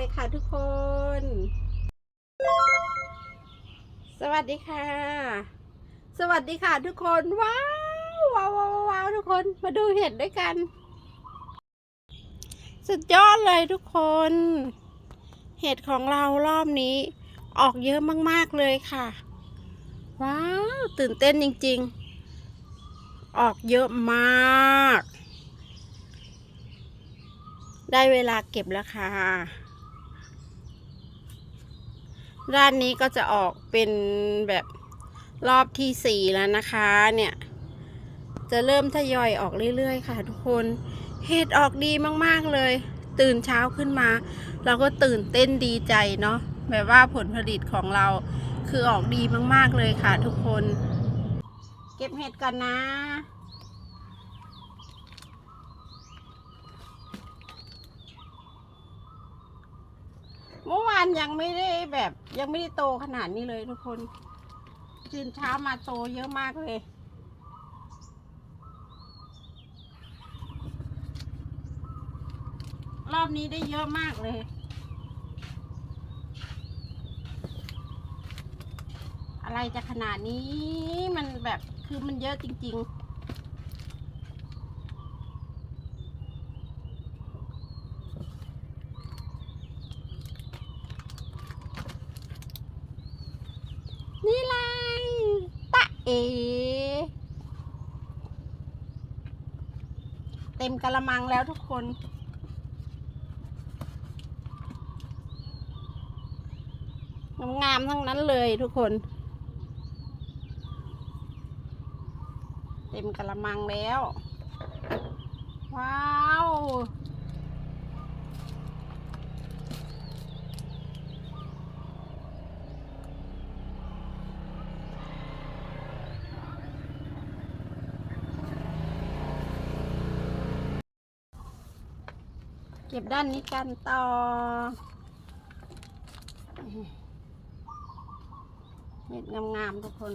เลยค่ะทุกคน สวัสดีค่ะ สวัสดีค่ะทุกคน ว้าวว้าวว้าวทุกคนมาดูเห็ดด้วยกัน สุดยอดเลยทุกคน เห็ดของเรารอบนี้ ออกเยอะมากๆเลยค่ะ ว้าว ตื่นเต้นจริง ๆ ออกเยอะมากได้เวลาเก็บแล้วค่ะ ด้านนี้ก็จะออกเป็นแบบรอบที่สี่แล้วนะคะเนี่ย จะเริ่มทยอยออกเรื่อยๆ ค่ะทุกคนเห็ดออกดีมากๆเลย ตื่นเช้าขึ้นมา เราก็ตื่นเต้นดีใจเนาะแบบว่าผลผลิตของเราคือออกดีมากๆเลยค่ะทุกคน เก็บเห็ดกันนะ เมื่อวานยังไม่ได้แบบ ยังไม่ได้โตขนาดนี้เลยทุกคนตื่นเช้ามาโตเยอะมากเลยรอบนี้ได้เยอะมากเลย อะไรจะขนาดนี้มันแบบคือมันเยอะจริง ๆ นี่ไงตะ เอเต็มกระมังแล้วทุกคน งามๆทั้งนั้นเลยทุกคน เต็มกระมังแล้ว ว้าว เก็บด้านนี้กันต่อ เม็ดงามๆทุกคน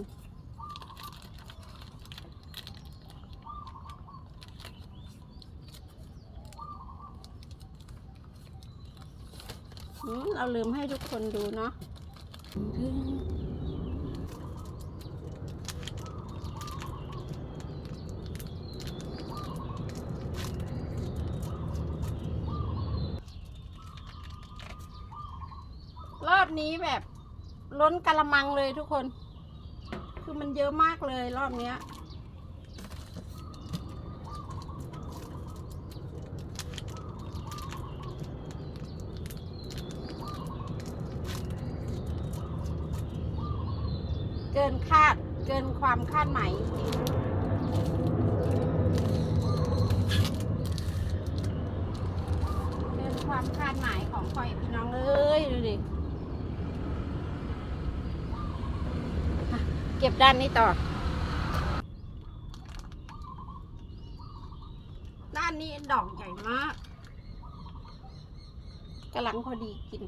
เราลืมให้ทุกคนดูเนาะร อบนี้แบบล้นกะละมังเลยทุกคน คือมันเยอะมากเลยรอบเนี้ย เกินคาดเกินความคาดหมายจริงเกินความคาดหมายของคอยพี่น้องเอ้ยดูดิอะ เก็บด้านนี้ต่อ ด้านนี้ดอกใหญ่มากกำลังพอดีกิน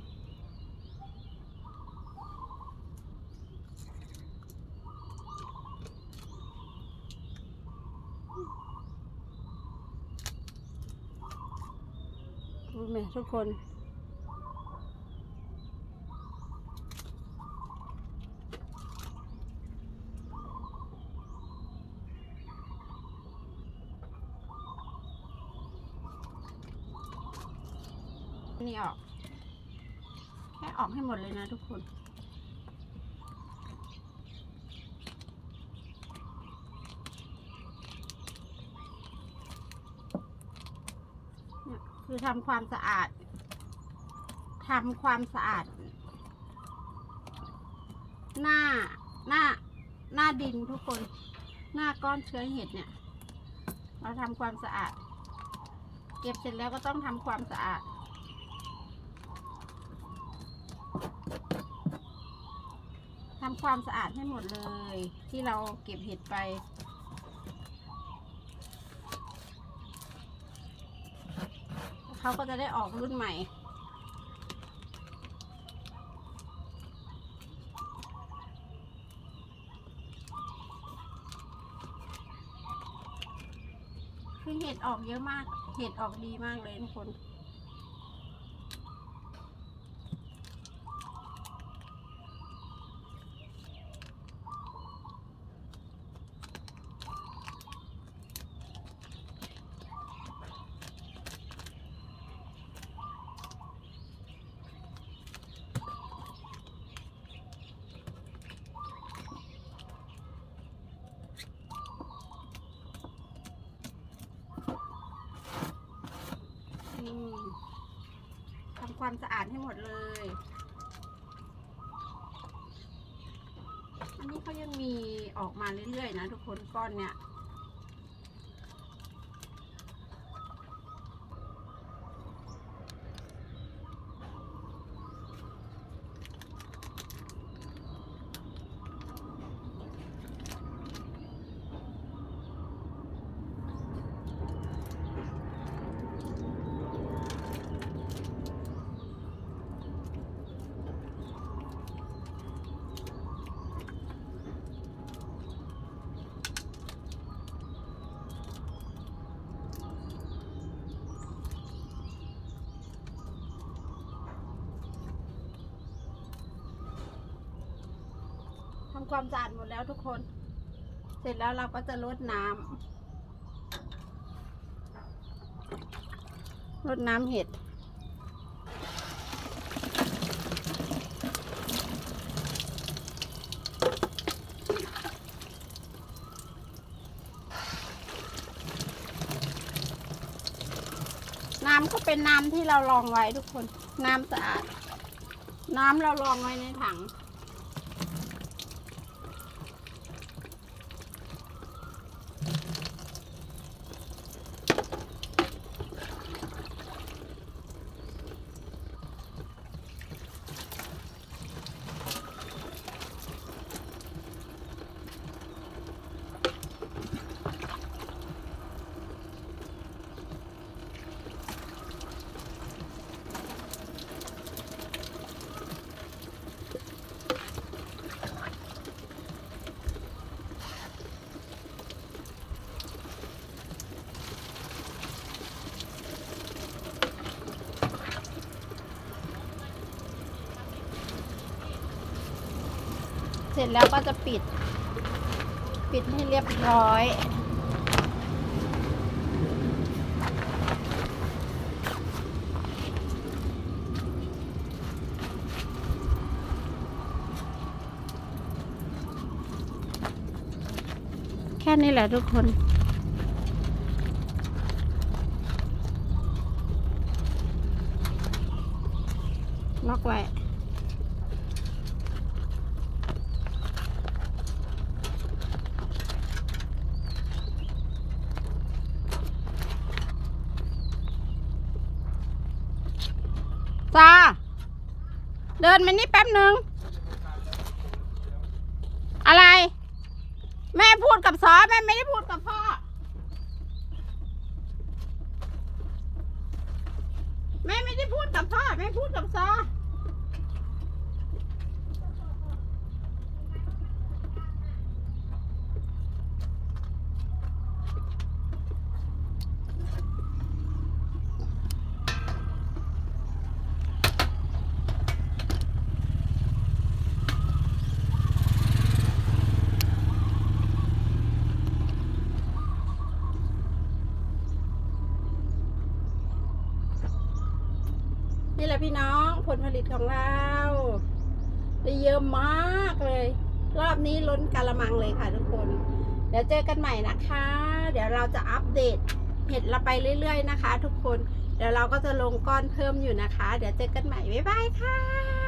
รู้ไหมทุกคน นี่ออก แค่ออกให้หมดเลยนะทุกคน คือทำความสะอาดทำความสะอาด หน้าหน้าหน้าดินทุกคน หน้าก้อนเชื้อเห็ดเนี่ย เราทำความสะอาด เก็บเสร็จแล้วก็ต้องทำความสะอาด ทำความสะอาดให้หมดเลย ที่เราเก็บเห็ดไป เขาก็จะได้ออกรุ่นใหม่คือเห็ดออกเยอะมาก เห็ดออกดีมากเลยทุกคนำความสะอาดให้หมดเลย อันนี้เขายังมีออกมาเรื่อยๆนะทุกคนก้อนเนี่ย ความสะอาดหมดแล้วทุกคน เสร็จแล้วเราก็จะลดน้ำลดน้ำเห็ดน้ำก็เป็นน้ำที่เราลองไว้ทุกคน น้ำสะอาด น้ำเราลองไว้ในถัง สร็จแล้วก็จะปิด ปิดให้เรียบร้อย แค่นี้แหละทุกคนล็อกไว้ จ้า เดินมานี่แป๊บหนึ่ง อะไร แม่พูดกับซอแม่ไม่ได้พูดกับพ่อ แม่ไม่ได้พูดกับพ่อ แม่พูดกับซอ พี่น้องผลผลิตของเราได้เยอะมากเลย รอบนี้ล้นกะละมังเลยค่ะทุกคน เดี๋ยวเจอกันใหม่นะคะ เดี๋ยวเราจะอัปเดตเห็ดเราไปเรื่อย ๆ นะคะ ทุกคน เดี๋ยวเราก็จะลงก้อนเพิ่มอยู่นะคะ เดี๋ยวเจอกันใหม่บ๊ายบายค่ะ